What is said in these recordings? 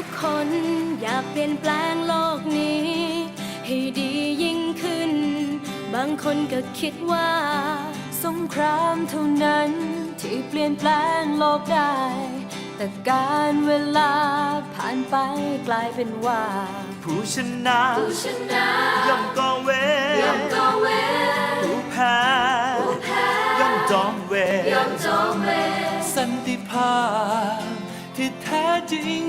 ทุกคนอยากเปลี่ยนแปลงโลกนี้ ให้ดียิ่งขึ้น บางคนก็คิดว่า สงครามเท่านั้นที่เปลี่ยนแปลงโลกได้ แต่การเวลาผ่านไปกลายเป็นว่า ผู้ชนะผู้ชนะย่อมก่อเวรย่อมก่อเวรผู้แพ้ย่อมจอมเวรย่อมจองเวรสันติภาพที่แท้จริง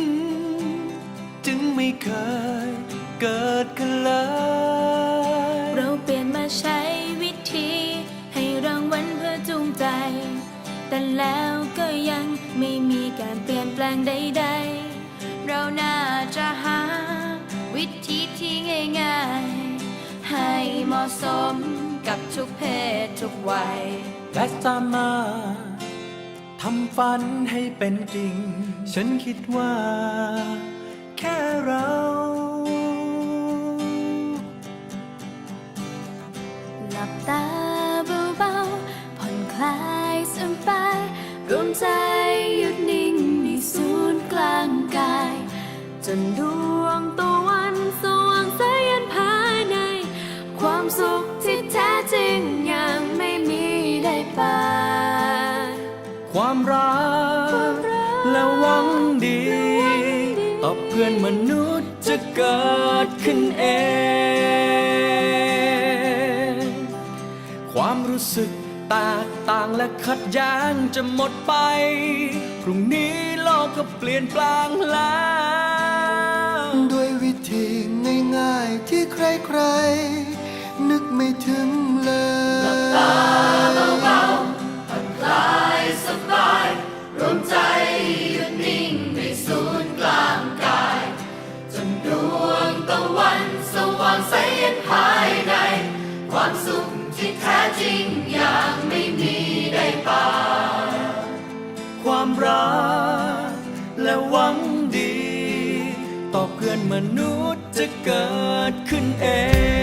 จึงไม่เคยเกิดขึ้นเลย เราเปลี่ยนมาใช้วิธี ให้รางวัลเพื่อจูงใจ แต่แล้วก็ยังไม่มีการเปลี่ยนแปลงใดๆ เราน่าจะหา วิธีที่ง่ายๆ ให้เหมาะสมกับทุกเพศทุกวัย และสามารถทำฝันให้เป็นจริง ฉันคิดว่า แค่เรา หลับตาเบาๆผ่อนคลายสบายรวมใจหยุดนิ่งในศูนย์กลางกาย จนดวงตะวันสว่างแสนภายใน ความสุขที่แท้จริงยังไม่มีได้ปาความรักและหวังดี ต่อเพื่อนมนุษย์จะเกิดขึ้นเอง ความรู้สึกแตกต่างและขัดแย้งจะหมดไป พรุ่งนี้โลกก็เปลี่ยนแปลงแล้ว ด้วยวิธีง่ายๆที่ใครๆ นึกไม่ถึงเลย ที่แท้จริงอย่างไม่มีได้ป่า ความรักและหวังดี ต่อเพื่อนมนุษย์จะเกิดขึ้นเอง